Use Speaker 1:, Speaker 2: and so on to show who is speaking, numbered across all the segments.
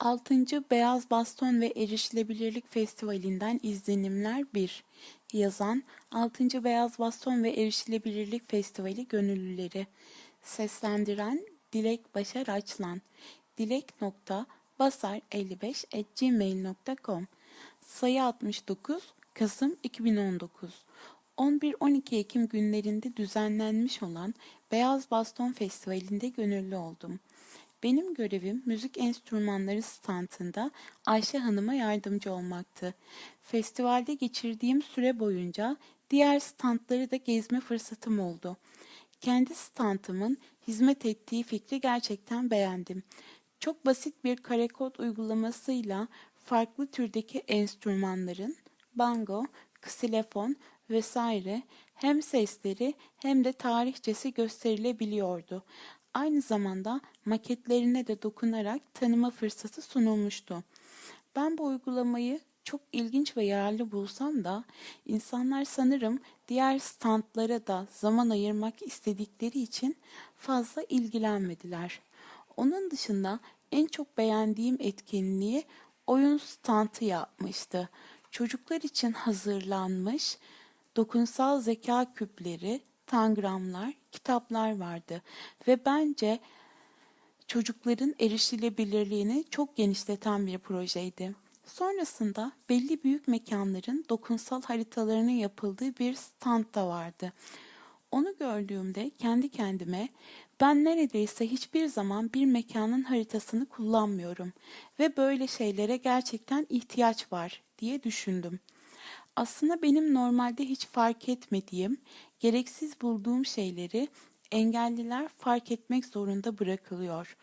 Speaker 1: 6. Beyaz Baston ve Erişilebilirlik Festivali'nden izlenimler 1. Yazan 6. Beyaz Baston ve Erişilebilirlik Festivali gönüllüleri. Seslendiren Dilek Başar Açlan. dilek.basar55@gmail.com. Sayı 69 Kasım 2019. 11-12 Ekim günlerinde düzenlenmiş olan Beyaz Baston Festivali'nde gönüllü oldum. Benim görevim müzik enstrümanları standında Ayşe Hanım'a yardımcı olmaktı. Festivalde geçirdiğim süre boyunca diğer standları da gezme fırsatım oldu. Kendi standımın hizmet ettiği fikri gerçekten beğendim. Çok basit bir kare kod uygulamasıyla farklı türdeki enstrümanların bango, ksilefon vesaire hem sesleri hem de tarihçesi gösterilebiliyordu. Aynı zamanda maketlerine de dokunarak tanıma fırsatı sunulmuştu. Ben bu uygulamayı çok ilginç ve yararlı bulsam da insanlar sanırım diğer standlara da zaman ayırmak istedikleri için fazla ilgilenmediler. Onun dışında en çok beğendiğim etkinliği oyun standı yapmıştı. Çocuklar için hazırlanmış dokunsal zeka küpleri, tangramlar, kitaplar vardı ve bence çocukların erişilebilirliğini çok genişleten bir projeydi. Sonrasında belli büyük mekanların dokunsal haritalarının yapıldığı bir stand da vardı. Onu gördüğümde kendi kendime ben neredeyse hiçbir zaman bir mekanın haritasını kullanmıyorum ve böyle şeylere gerçekten ihtiyaç var diye düşündüm. Aslında benim normalde hiç fark etmediğim, gereksiz bulduğum şeyleri engelliler fark etmek zorunda bırakılıyor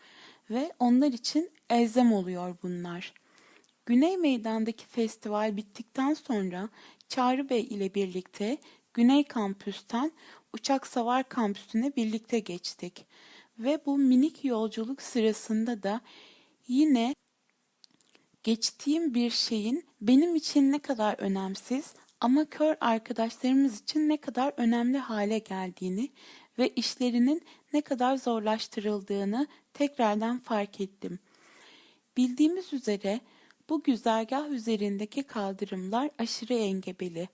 Speaker 1: ve onlar için elzem oluyor bunlar. Güney Meydan'daki festival bittikten sonra Çağrı Bey ile birlikte Güney Kampüs'ten Uçak Savar Kampüsü'ne birlikte geçtik. Ve bu minik yolculuk sırasında da yine geçtiğim bir şeyin benim için ne kadar önemsiz ama kör arkadaşlarımız için ne kadar önemli hale geldiğini ve işlerinin ne kadar zorlaştırıldığını tekrardan fark ettim. Bildiğimiz üzere bu güzergah üzerindeki kaldırımlar aşırı engebeli.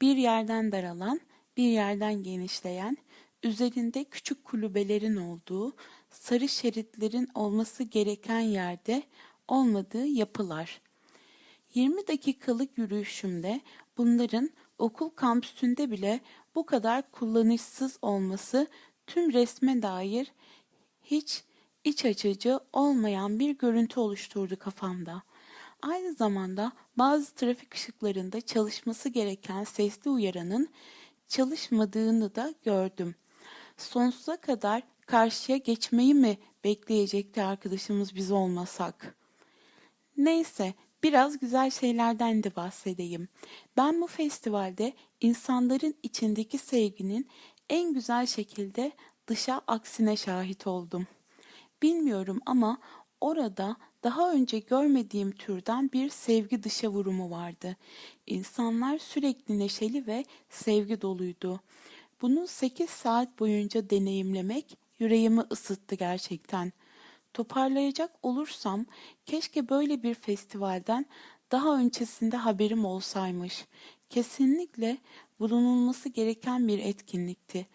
Speaker 1: Bir yerden daralan, bir yerden genişleyen, üzerinde küçük kulübelerin olduğu, sarı şeritlerin olması gereken yerde olmadığı yapılar. 20 dakikalık yürüyüşümde bunların okul kampüsünde bile bu kadar kullanışsız olması tüm resme dair hiç iç açıcı olmayan bir görüntü oluşturdu kafamda. Aynı zamanda bazı trafik ışıklarında çalışması gereken sesli uyaranın çalışmadığını da gördüm. Sonsuza kadar karşıya geçmeyi mi bekleyecekti arkadaşımız biz olmasak? Neyse, biraz güzel şeylerden de bahsedeyim. Ben bu festivalde insanların içindeki sevginin en güzel şekilde dışa aksine şahit oldum. Bilmiyorum ama orada daha önce görmediğim türden bir sevgi dışa vurumu vardı. İnsanlar sürekli neşeli ve sevgi doluydu. Bunu 8 saat boyunca deneyimlemek yüreğimi ısıttı gerçekten. Toparlayacak olursam keşke böyle bir festivalden daha öncesinde haberim olsaymış. Kesinlikle bulunulması gereken bir etkinlikti.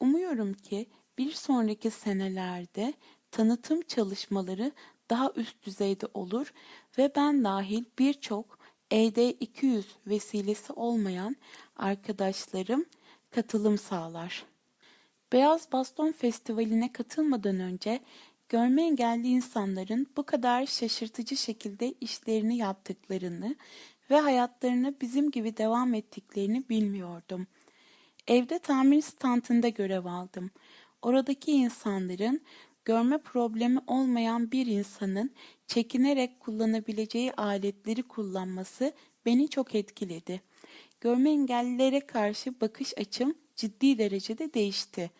Speaker 1: Umuyorum ki bir sonraki senelerde tanıtım çalışmaları daha üst düzeyde olur ve ben dahil birçok ED200 vesilesi olmayan arkadaşlarım katılım sağlar. Beyaz Baston Festivali'ne katılmadan önce görme engelli insanların bu kadar şaşırtıcı şekilde işlerini yaptıklarını ve hayatlarına bizim gibi devam ettiklerini bilmiyordum. Evde tamir standında görev aldım. Oradaki insanların görme problemi olmayan bir insanın çekinerek kullanabileceği aletleri kullanması beni çok etkiledi. Görme engellilere karşı bakış açım ciddi derecede değişti.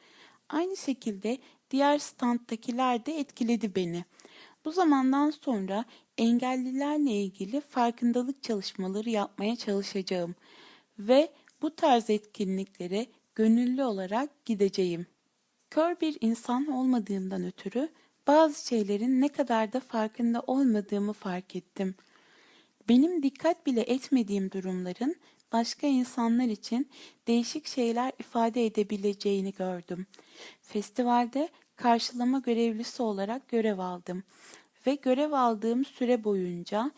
Speaker 1: Aynı şekilde diğer standtakiler de etkiledi beni. Bu zamandan sonra engellilerle ilgili farkındalık çalışmaları yapmaya çalışacağım ve bu tarz etkinliklere gönüllü olarak gideceğim. Kör bir insan olmadığımdan ötürü bazı şeylerin ne kadar da farkında olmadığımı fark ettim. Benim dikkat bile etmediğim durumların başka insanlar için değişik şeyler ifade edebileceğini gördüm. Festivalde karşılama görevlisi olarak görev aldım ve görev aldığım süre boyunca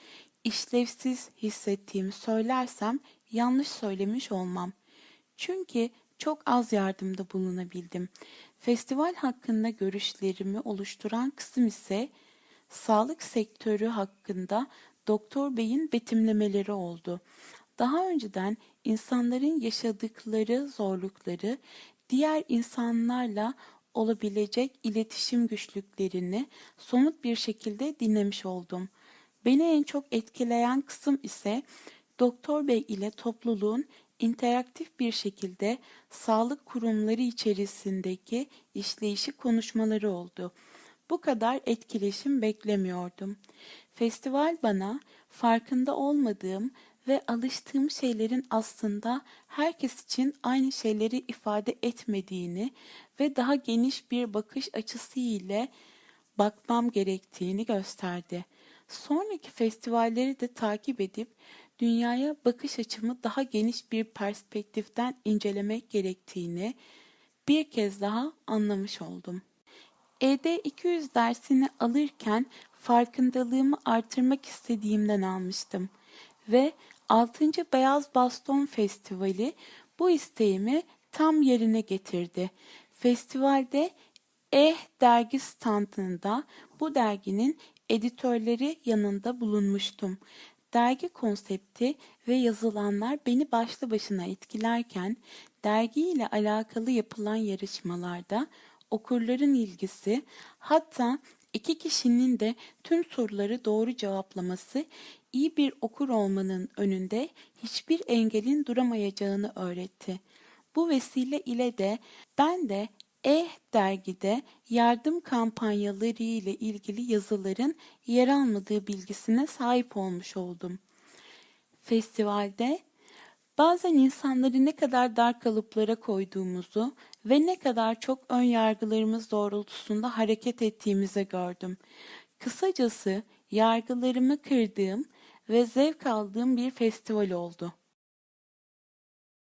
Speaker 1: işlevsiz hissettiğimi söylersem yanlış söylemiş olmam. Çünkü çok az yardımda bulunabildim. Festival hakkında görüşlerimi oluşturan kısım ise sağlık sektörü hakkında Doktor Bey'in betimlemeleri oldu. Daha önceden insanların yaşadıkları zorlukları diğer insanlarla olabilecek iletişim güçlüklerini somut bir şekilde dinlemiş oldum. Beni en çok etkileyen kısım ise Doktor Bey ile topluluğun interaktif bir şekilde sağlık kurumları içerisindeki işleyişi konuşmaları oldu. Bu kadar etkileşim beklemiyordum. Festival bana farkında olmadığım ve alıştığım şeylerin aslında herkes için aynı şeyleri ifade etmediğini ve daha geniş bir bakış açısı ile bakmam gerektiğini gösterdi. Sonraki festivalleri de takip edip dünyaya bakış açımı daha geniş bir perspektiften incelemek gerektiğini bir kez daha anlamış oldum. ED 200 dersini alırken farkındalığımı artırmak istediğimden almıştım ve 6. Beyaz Baston Festivali bu isteğimi tam yerine getirdi. Festivalde Eh dergi standında bu derginin editörleri yanında bulunmuştum. Dergi konsepti ve yazılanlar beni başlı başına etkilerken dergi ile alakalı yapılan yarışmalarda okurların ilgisi hatta iki kişinin de tüm soruları doğru cevaplaması iyi bir okur olmanın önünde hiçbir engelin duramayacağını öğretti. Bu vesile ile de ben de Eh dergide yardım kampanyaları ile ilgili yazıların yer almadığı bilgisine sahip olmuş oldum. Festivalde bazen insanları ne kadar dar kalıplara koyduğumuzu ve ne kadar çok ön yargılarımız doğrultusunda hareket ettiğimizi gördüm. Kısacası yargılarımı kırdığım ve zevk aldığım bir festival oldu.